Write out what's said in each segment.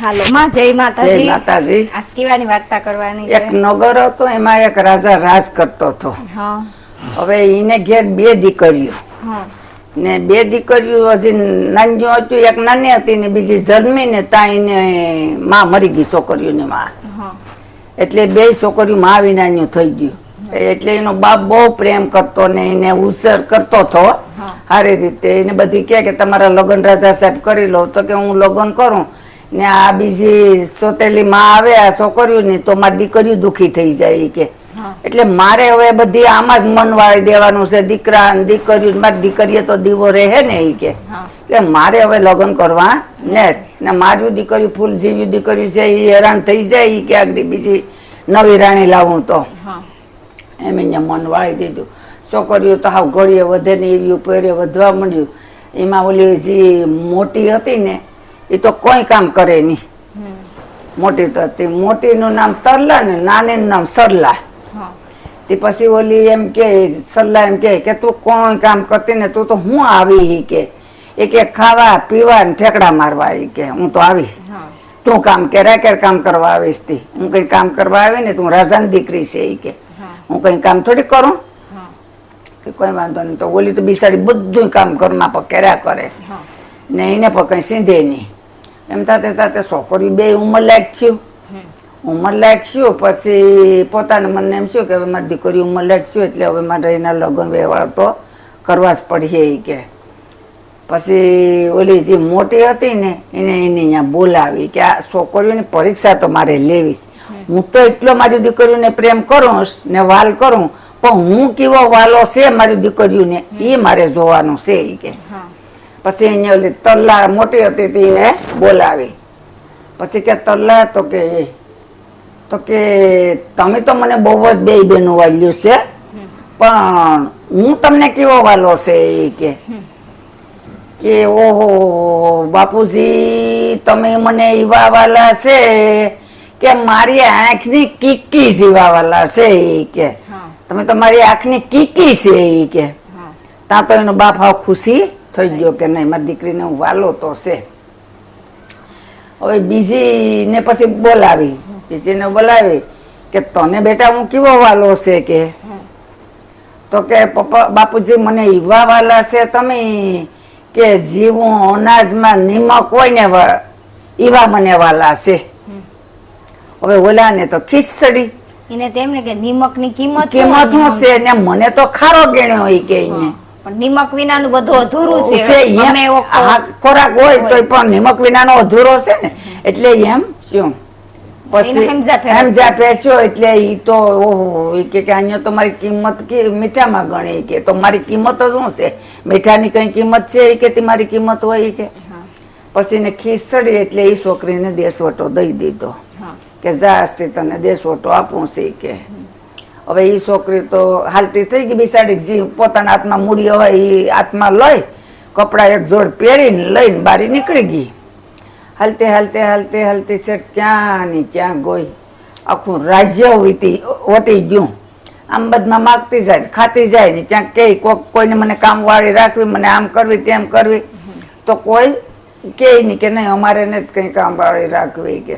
હાલો. માં જય જય માતાજી. માતાજી વાર્તા કરવાની એક નગર હતો એમાં એક રાજા રાજ કરતો હતો. હવે એને ઘેર બે દીકરીઓ. ને બે દીકરીઓ હજી નાની હતી એક નાની હતી ને બીજી જન્મી ને ત્યાં એને માં મરી ગઈ છોકરીઓની માં. એટલે બે છોકરીઓ માં વિનાનું થઈ ગયું એટલે એનો બાપ બહુ પ્રેમ કરતો ને એને ઉછેર કરતો હતો. સારી રીતે. એને બધી કહે કે તમારા લગ્ન રાજા સાહેબ કરી લો. તો કે હું લગ્ન કરું. ને આ બીજી સોતેલી માં આવે આ છોકરીઓની તો મારી દીકરીઓ દુખી થઈ જાય કે. એટલે મારે હવે બધી આમાં જ મન વાળી દેવાનું છે દીકરા ને દીકરીઓ મારી દીકરીએ તો દીવો રહે ને એ કે. એટલે મારે હવે લગ્ન કરવા ને ને મારું દીકરી ફૂલ જેવી દીકરી છે એ હેરાન થઈ જાય એ કે આગળ બીજી નવી રાણી લાવું તો. એમ એને મન વાળી દીધું. છોકરીઓ તો હાવ ઘડીએ વધે ને એવી ઉપરે વધવા માંડ્યું. એમાં ઓલી જે મોટી હતી ને એ તો કોઈ કામ કરે નહીં. મોટી તો હતી મોટીનું નામ તરલા ને નાનીનું નામ સરલા. તે પછી ઓલી એમ કે સરલા એમ કે કે તું કોઈ કામ કરતી ને તું તો હું આવી હી કે. એ કે ખાવા પીવા ને ઠેકડા મારવા આવી કે હું તો આવી. તું કામ કે રાકેર કામ કરવા આવીશ તી. હું કઈ કામ કરવા આવી ને તું રાજાની દીકરી છે એ કે. હું. કઈ કામ થોડી કરું? કે કોઈ વાંધો નહીં. તો ઓલી તો બિસાડી બધું કામ ઘરમાં પર કર્યા કરે. ને એને પર કઈ સીધે નહીં. એમ તાતે તાતે છોકરી બે ઉંમર લાયક થયું. ઉંમર લાયક થયું પછી પોતાને મને એમ થયું કે હવે મારી દીકરી ઉંમર લાયક થયું એટલે હવે મારે એના લગ્ન વ્યવહાર તો કરવા જ પડશે ઈ કે. પછી ઓલી જે મોટી હતી ને એને એને અહીંયા બોલાવી કે આ છોકરીઓની પરીક્ષા તો મારે લેવી હું. તો એટલો મારી દીકરીઓને પ્રેમ કરું ને વાલ કરું પણ હું કેવો વાલો છે મારી દીકરીઓને? એ મારે જોવાનું છે ઈ કે. પછી અહીંયા ઓલી તલ્લા મોટી હતી તીને બોલાવી. પછી કે તલ્લા તો કે તો કે તમે તો મને બહુ જ બે બેનો વાલ્યું છે પણ હું તમને કેવો વાલો છે એ કે કે ઓહો બાપુજી તમે મને એવા વાલા છે કે મારી આંખની કીકી જીવા વાલા છે એ કે તમે તો મારી આંખની કીકી છે એ કે ત્યાં તો એનો બાપ હાવ ખુશી થઈ ગયો કે નહીં? મારી દીકરીને હું વાલો તો છે. હવે બીજીને પછી બોલાવી. બીજીને બોલાવી કે તને બેટા હું કેવો વાલો છે કે? તો કે પપ્પા બાપુજી મને એવા વાલા છે તમે કે જીવું અનાજમાં નિમક હોય ને એવા મને વાલા છે. હવે ઓલાને તો ખીચડી. એને તેમને કે નિમકની કિંમત કિંમત શું છે ને મને તો ખારો ગણ્યો હોય કે એને. પણ નિમક વિનાનું બધું અધૂરું છે. ખોરાક હોય તો પણ નિમક વિનાનો અધૂરો છે ને. એટલે એમ શું. એટલે તો ઓહો ઈ કે અહીંયા તો મારી કિંમત કે મીઠામાં ગણી કે. તો મારી કિંમત શું છે? મીઠાની કઈ કિંમત છે કે મારી કિંમત હોય કે? પછી એને ખીચડી એટલે એ છોકરીને દેશવટો દઈ દીધો. કે જાસ્તી તને દેશવટો આપું છે કે. હવે એ છોકરી તો હાલતી થઈ ગઈ બિસાડી, જે પોતાના હાથમાં મૂડી હોય એ હાથમાં લઈ, કપડા એક જોડ પહેરીને લઈને બારી નીકળી ગઈ. હાલતે હાલતે હાલતે હાલતે શેઠ ક્યાં ને ક્યાં ગઈ? આખું રાજ્ય વીતી વટી ગયું. આમ બધમાં માગતી જાય ખાતી જાય ને ક્યાંક કે કોક કોઈને મને કામ વાળી રાખવી, મને આમ કરવી, તેમ કરવી. તો કોઈ કે નહીં કે નહીં અમારે ને કંઈ કામ વાળી રાખવી કે.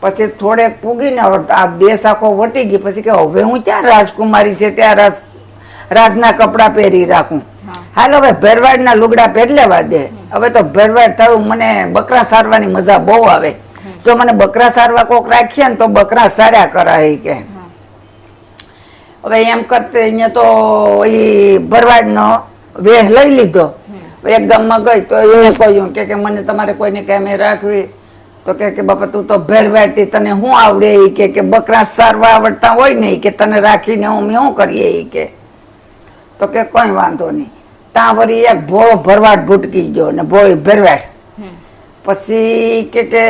પછી થોડેક પૂગીને આ દેશ આખો વટી ગઈ. પછી કે હવે હું ક્યાં રાજકુમારી છે? ત્યાં રાજ રાજના કપડાં પહેરી રાખું. હાલ હવે ભેરવાડના લુગડા પહેર લેવા દે. હવે તો ભેરવાડ થયું મને બકરા સારવાની મજા બહુ આવે. જો મને બકરા સારવા કોક રાખીએ ને તો બકરા સાર્યા કરાય કે. હવે એમ કરતે અહીંયા તો એ ભરવાડનો વેહ લઈ લીધો. એક ગામમાં ગઈ તો એ કહ્યું કે કે મને તમારે કોઈને કેમે રાખવી તો કે કે બાપા તું તો ભેરવાડતી તને શું આવડે એ કે કે બકરા સારવા આવડતા હોય ને કે તને રાખીને અમે શું કરીએ એ કે? તો કે કોઈ વાંધો નહીં. ત્યાં વળી એક ભોળો ભરવાટ ભૂટકી ગયો ને ભોળી ભેરવાટ પછી કે કે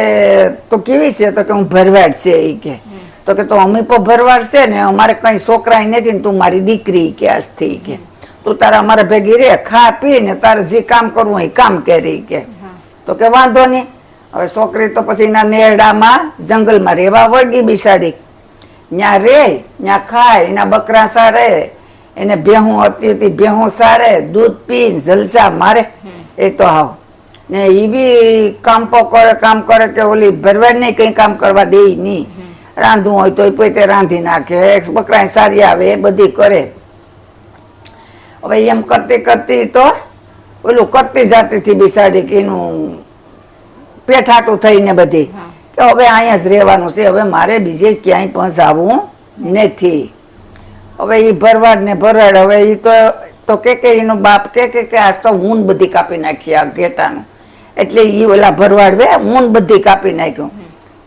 તું કેવી છે? તો કે હું ભરવાડ છે એ કે. તો કે તો અમે પણ ભરવાડ છે ને અમારે કઈ છોકરા નથી ને તું મારી દીકરી કે આજથી કે. તું તારા અમારે ભેગી રે ખા પી ને તારે જે કામ કરવું એ કામ કરી કે. તો કે વાંધો નહીં. હવે છોકરી તો પછી એના નેરડામાં જંગલમાં રેવા વળગી બિસાડી. ત્યાં રે ત્યાં ખાય, એના બકરા સારે, એને ભેહું હતી હતી, ભેહું સારે, દૂધ પી જલસા મારે. એ તો હાવ. ને એવી કામ પો કરે, કામ કરે કે ઓલી ભરવાડ નહીં કઈ કામ કરવા દે નહીં. રાંધવું હોય તો પોતે રાંધી નાખે. બકરા સારી આવે, એ બધી કરે. હવે એમ કરતી કરતી તો ઓલું કરતી જાતિથી બિસાડી કે એનું પેઠાટું થઈને બધી. કે હવે અહીંયા જ રહેવાનું છે. હવે મારે બીજે ક્યાંય પણ જવું નથી. હવે એ ભરવાડ ને ભરવાડ, હવે એ તો તો કે કે એનો બાપ કે કે કે આજ તો હું બધી કાપી નાખી આ ઘેટાનું એટલે એ ઓલા ભરવાડ વે હું બધી કાપી નાખ્યું.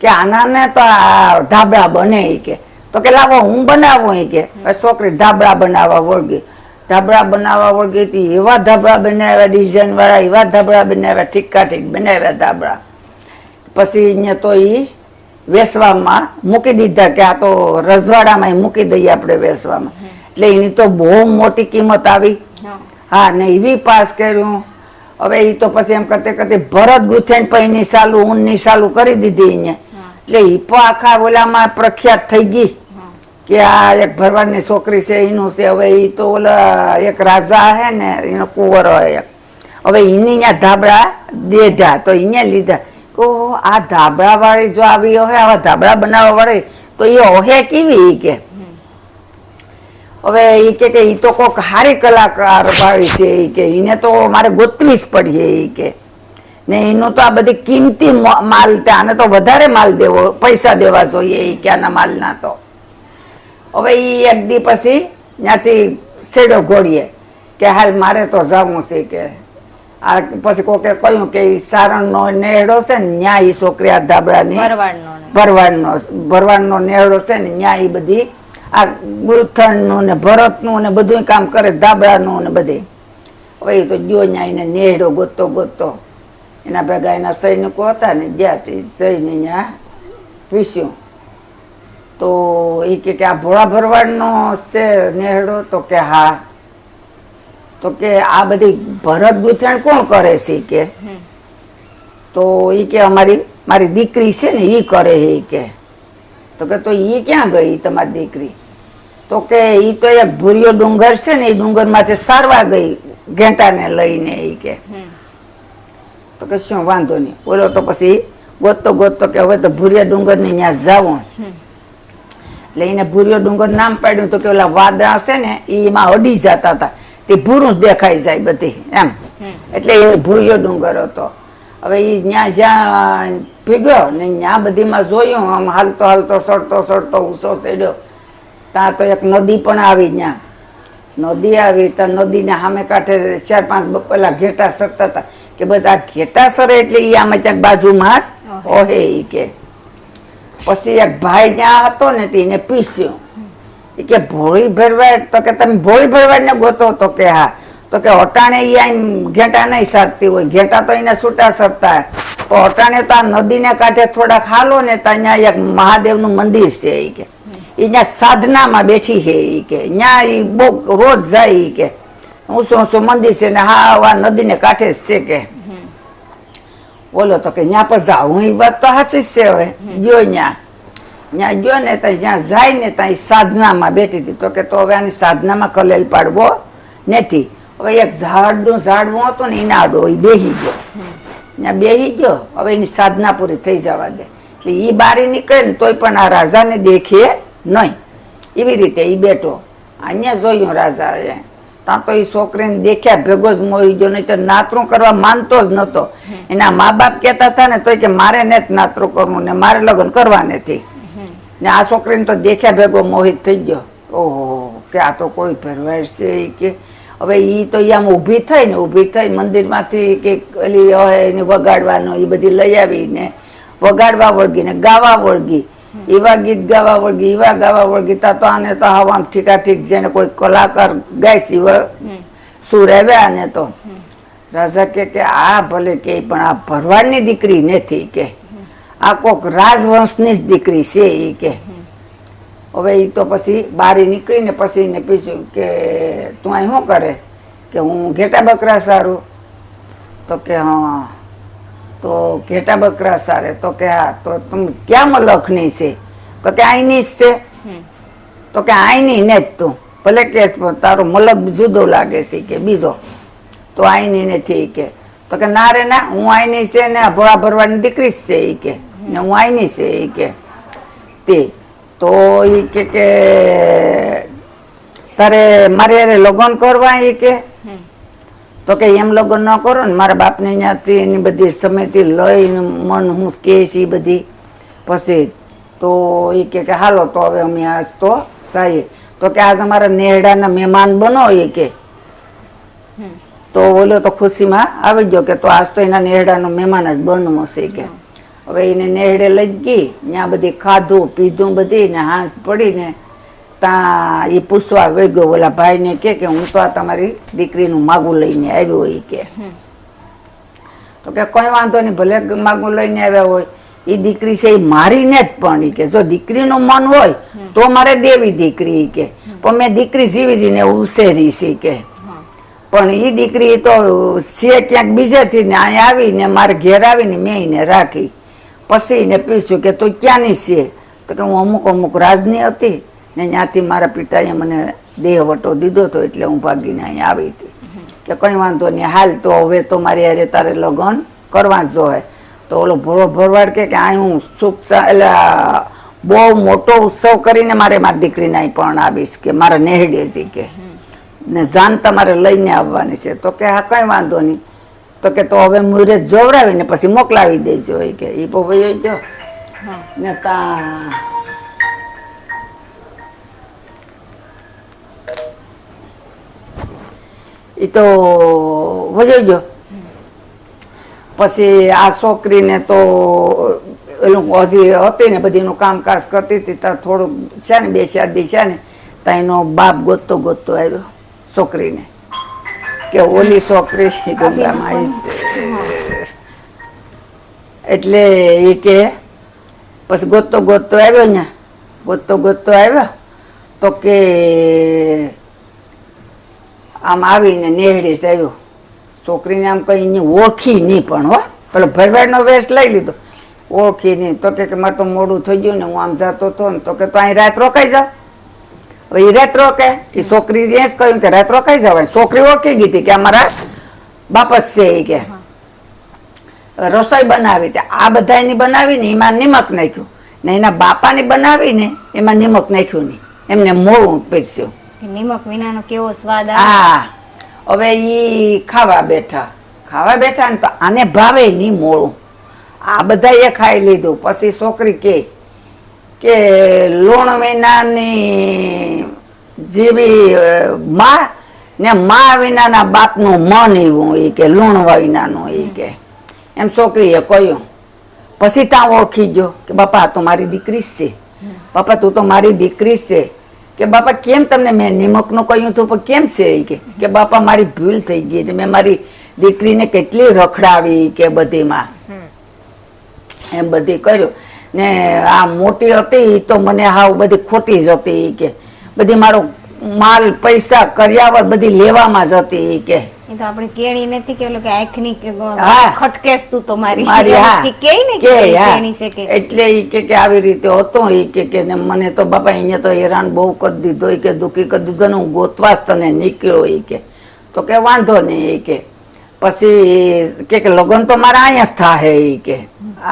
કે આના ને તો આ ધાબળા બને એ કે. તો કે લાવો હું બનાવું એ કે. છોકરી ધાબળા બનાવવા વળગી. ધાબળા બનાવવા વળગી હતી, એવા ધાબળા બનાવ્યા ડિઝાઇન વાળા એવા ધાબળા બનાવ્યા ઠીકા ઠીક બનાવ્યા ધાબળા. પછી અહીંયા તો એ વેસવામાં મૂકી દીધા કે આ તો રજવાડામાં મૂકી દઈએ આપણે વેસવામાં. એટલે એની તો બહુ મોટી કિંમત આવી. હા. ને એવી પાસ કર્યું. હવે એ તો પછી એમ કરતે કરતે ભરત ગુથેણ પૈની સાલું ઊનની સાલું કરી દીધી અહીંયા. એટલે એ પણ આખા ઓલામાં પ્રખ્યાત થઈ ગઈ. કે આ એક ભરવાડની છોકરી છે એનું છે. હવે એ તો ઓલા એક રાજા હે ને એનો કુંવર હોય હવે એની અહીંયા ધાબળા દેઢા તો અહીંયા લીધા. ઓ આ ધાબળા વાળી જો આવી હોય, આવા ધાબળા બનાવવા વાળી, તો એ ઓહે કેવી કે? હવે એ કે ઈ તો કોક હારી કલાકાર વાળી છે એ કે એને તો મારે ગોતવી જ પડીએ ઈ કે. ને એનું તો આ બધી કિંમતી માલ તે, આને તો વધારે માલ દેવો, પૈસા દેવા જોઈએ ઈ કે આના માલના તો. હવે ઈ એક દી પછી ત્યાંથી શેડો ઘોડીએ કે હાલ મારે તો જવું છે કે. આ પછી કોકે કહ્યું કે એ સારણનો નેહડો છે ને ન્યા એ છોકરી આ ધાબળાની. ભરવાડનો. ભરવાડનો નેહડો છે ને ન્યા એ બધી આ ગુલથણનું ને ભરતનું ને બધું કામ કરે ધાબળાનું ને બધી. હવે તો જો ન્યા એને નેહડો ગોતતો ગોતતો. એના ભેગા એના સૈનિકો હતા ને જ્યાં જઈને ત્યાં પીસ્યું તો એ કે કે આ ભોળા ભરવાડનો છે નેહડો તો કે હા. તો કે આ બધી ભરત ગૂંથણ કોણ કરે છે કે? તો એ કે અમારી મારી દીકરી છે ને એ કરે છે ઈ કે. તો કે તો એ ક્યાં ગઈ તમારી દીકરી? તો કે એ તો એક ભૂરિયો ડુંગર છે ને એ ડુંગરમાંથી સારવા ગઈ ઘેટાને લઈને એ કે. તો કે શું વાંધો નહીં. બોલો તો પછી ગોતતો ગોતતો કે હવે તો ભૂરિયા ડુંગર ને ત્યાં જાવું એટલે એને ભૂરિયો ડુંગર નામ પાડ્યું તો કે ઓલા વાદળા છે ને એમાં અડી જતા હતા. તે ભૂરું જ દેખાઈ જાય બધી એમ. એટલે એ ભૂરિયો ડુંગર હતો. હવે એ જ્યાં જ્યાં ભીગ્યો ને ત્યાં બધીમાં જોયું આમ હાલતો હાલતો સડતો સડતો ઊંચો ચડ્યો. ત્યાં તો એક નદી પણ આવી ત્યાં નદી આવી તો નદીને સામે કાંઠે ચાર પાંચ પેલા ઘેટા સરતા હતા. કે બસ આ ઘેટા સરે એટલે એ આમાં ક્યાંક બાજુમાં જ ઓહે. એ કે. પછી એક ભાઈ ત્યાં હતો ને તેને પીસ્યું. કે ભોળી ભરવાડ તો કે તમે ભોળી ભરવાડ ને ગોતો તો કે હા. તો કે અટાણે એ આમ ઘેટા નહીં સરતી હોય ઘેટા તો એને છૂટા સરતા તો પણ અટાણે તો આ નદીને કાંઠે થોડાક હાલો ને તો અહીંયા એક મહાદેવનું મંદિર છે એ કે. એ ત્યાં સાધનામાં બેઠી છે ઈ કે. ત્યાં એ બહુ રોજ જાય ઈ કે. હું શું શું મંદિર છે ને? હા આ નદીને કાંઠે જ છે કે. બોલો તો કે ત્યાં પર જાઉં એ વાત તો સાચી જ છે હવે. ગયો ત્યાં ત્યાં ગયો ને ત્યાં જ્યાં જાય ને ત્યાં સાધનામાં બેઠી હતી. તો કે તો હવે આની સાધનામાં કલેલ પાડવો નથી. હવે એક ઝાડનું ઝાડવું હતું ને એના આડો એ બેહી ગયો. ત્યાં બેહી ગયો, હવે એની સાધના પૂરી થઈ જવા દે. એટલે એ બારી નીકળે ને તોય પણ આ રાજાને દેખીએ નહીં. એવી રીતે એ બેઠો. અહીંયા જોયું રાજાએ. ત્યાં તો એ છોકરીને દેખ્યા ભેગો જ મોઈ ગયો, નહીં તો નાતરું કરવા માનતો જ નતો. એના મા બાપ કહેતા હતા ને તોય કે મારે ને જ નાતરું કરવું ને મારે લગ્ન કરવા નથી. ને આ છોકરીને તો દેખ્યા ભેગો મોહિત થઈ ગયો. ઓહો કે આ તો કોઈ ભરવાડ છે કે હવે એ તો આમ ઊભી થઈ ને ઊભી થઈ મંદિરમાંથી કે હોય એને વગાડવાનો એ બધી લઈ આવીને વગાડવા વળગી ને ગાવા વળગી. એવા ગીત ગાવા વળગી એવા ગાવા વળગી તા તો આને તો હવા ઠીકા ઠીક જેને કોઈ કલાકાર ગાય છે એવા સુર આવ્યા ને તો. રાજા કે કે આ ભલે કે પણ આ ભરવાડની દીકરી નથી કે. આ કોક રાજવંશની જ દીકરી છે એ કે. હવે એ તો પછી બારી નીકળીને પછી એને પૂછ્યું કે તું અહીં શું કરે? કે હું ઘેટા બકરા સારું. તો કે હા. તો ઘેટા બકરા સારે. તો કે હા તો તું ક્યાં મલખની છે? તો કે આઈની જ છે. તો કે આઈની ને જ તું. ભલે કે તારો મલક જુદો લાગે છે કે બીજો. તો આઈની નથી કે તો કે ના રે ના હું આઈની છે ને ભોળા ભરવાની દીકરી જ છે એ કે. ને હું આઈની છે એ કે તે. તો એ કે કે તારે મારે હારે લગ્ન કરવા એ કે. તો કે એમ લગ્ન ન કરો ને મારા બાપને ત્યાંથી એની બધી સમયથી લઈને મન હું કે છે એ બધી. પછી તો એ કે કે હાલો તો હવે અમે આજ તો સાહી તો કે આજ અમારા નેહડાના મહેમાન બનો એ કે. તો ઓલો તો ખુશીમાં આવી ગયો કે તો આજ તો એના નેહડાનો મહેમાન જ બનવો છે કે. હવે એને નેહડે લઈ ગઈ ત્યાં બધી ખાધું પીધું બધી ને હાંસ પડીને ત્યાં એ પૂછવા વળી ગયો ઓલા ભાઈને કે કે હું તો આ તમારી દીકરીનું માગું લઈને આવ્યો એ કે. તો કે કોઈ વાંધો નહીં ભલે માગું લઈને આવ્યા હોય. એ દીકરી છે એ મારીને જ પણ ઈ કે. જો દીકરીનું મન હોય તો મારે દેવી દીકરી કે. પણ મેં દીકરી જીવી જીને ઉછેરી છે કે. પણ એ દીકરી તો છે ક્યાંક બીજેથી ને અહીંયા આવીને મારે ઘેર આવીને મેં એને રાખી. પછી એને પૂછ્યું કે, તું ક્યાંની છે? તો કે, હું અમુક અમુક રાજની હતી ને ત્યાંથી મારા પિતાએ મને દેહવટો દીધો હતો એટલે હું ભાગીને અહીંયા આવી હતી. કે, કંઈ વાંધો નહીં, હાલ તો હવે તો મારી અરે તારે લગ્ન કરવા જ હોય. તો ઓલો ભરો ભરવાડ કે અહીં હું સુખ એટલે બહુ મોટો ઉત્સવ કરીને મારે મારી દીકરીને અહીં પણ આવીશ કે, મારા નેહડેજી કે. ને જાન તમારે લઈને આવવાની છે. તો કે, હા, કંઈ વાંધો નહીં. તો કે તો હવે મુહૂર્ત જોવડાવીને પછી મોકલાવી દેજો એ કે એ ભાઈ ગયો ને તા એ તો વયો ગયો પછી આ છોકરીને તો એનું હજી હતી ને બધી એનું કામકાજ કરતી હતી ત્યાં થોડુંક છે ને બે ચાર દી છે ને ત્યાં એનો બાપ ગોતતો ગોતતો આવ્યો છોકરીને. કે ઓલી છોકરી ગંગામાં આવી એટલે એ કે પછી ગોતતો ગોતતો આવ્યો ને ગોતતો ગોતતો આવ્યો? તો કે આમ આવીને નેહડી આવ્યો. છોકરીને આમ કઈ ઓળખી નહીં પણ હો. પેલો ભરવાડનો વેશ લઈ લીધો. ઓળખી નહીં તો કે મારે તો મોડું થઈ ગયું ને હું આમ જતો હતો ને તો કે તો અહીં રાત રોકાઈ હવે એ રેત્રો કે? એ છોકરી એ જ કહ્યું કે રેત્રો કઈ જવાય. છોકરી ઓળખી ગઈ હતી કે અમારા બાપસ છે એ કે. રસોઈ બનાવી તે આ બધા એની બનાવીને એમાં નિમક નાખ્યું. ને એના બાપાની બનાવીને એમાં નિમક નાખ્યું નહીં. એમને મોળું પીરસ્યું નિમક વિનાનો કેવો સ્વાદ હા. હવે ઈ ખાવા બેઠા. ખાવા બેઠા ને તો આને ભાવે નહીં મોળું આ બધા એ ખાઈ લીધું. પછી છોકરી કે કે લોણ વિનાની જેવી માં ને મા વિનાના બાપનું મન એવું એ કે લૂણ વિનાનું એ કે. એમ છોકરીએ કહ્યું. પછી ત્યાં ઓળખી ગયો કે બાપા તો મારી દીકરી જ છે. બાપા તું તો મારી દીકરી જ છે. કે બાપા કેમ તમને મેં નિમકનું કહ્યું હતું પણ કેમ છે કે? કે બાપા મારી ભૂલ થઈ ગઈ છે મેં મારી દીકરીને કેટલી રખડાવી કે બધીમાં. એમ બધી કર્યું. ને આ મોટી હતી તો મને હાવ બધી ખોટી જ હતી કે. બધી મારો માલ પૈસા કર્યાવર બધી લેવામાં જ હતી કે. એ તો આપણે કેણી નથી કે કે આંખની કે. ખટકેસ તું તો મારી. મારી કે ને કે કે હા. કેણી છે કે. એટલે ઈ કે કે આવી રીતે હતો ઈ કે કે ને મને તો બાપા અહીંયા તો હેરાન બહુ કરી દીધો ઈ કે દુખી કરી દીધો ને હું ગોતવાસ તને નીકળ્યો ઈ કે. તો કે વાંધો નહીં ઈ કે. પછી કે કે લગ્ન તો મારા અહીંયા જ થાહે એ કે.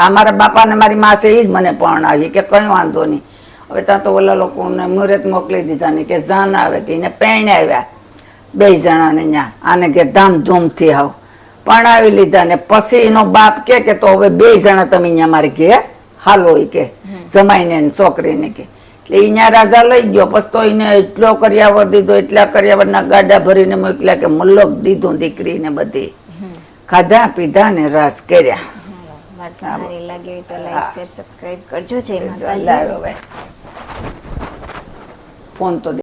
આ મારા બાપા ને મારી માસે એ જ મને પણ આવી કે કઈ વાંધો નહીં. હવે ત્યાં તો ઓલા લોકોને મુહૂર્ત મોકલી દીધા ને કે જાન આવે તીને પેણ આવ્યા. બે જણાને ત્યાં આને કે ધામધૂમથી આવ. પરણાવી લીધા ને પછી એનો બાપ કે કે તો હવે બે જણા તમે અહીંયા મારી ઘેર હાલો એ કે. જમાઈને ને છોકરીને કે. એટલે અહીંયા રાજા લઈ ગયો પછી તો એને એટલો કર્યાવર દીધો એટલા કર્યાવરના ગાડા ભરીને મોકલ્યા કે મલ્લક દીધું દીકરીને બધી. ખાધા પીધા ને રાસ કર્યા. સારી લાગી તો લાઈક શેર સબસ્ક્રાઇબ કરજો જય માતાજી. ફોન તો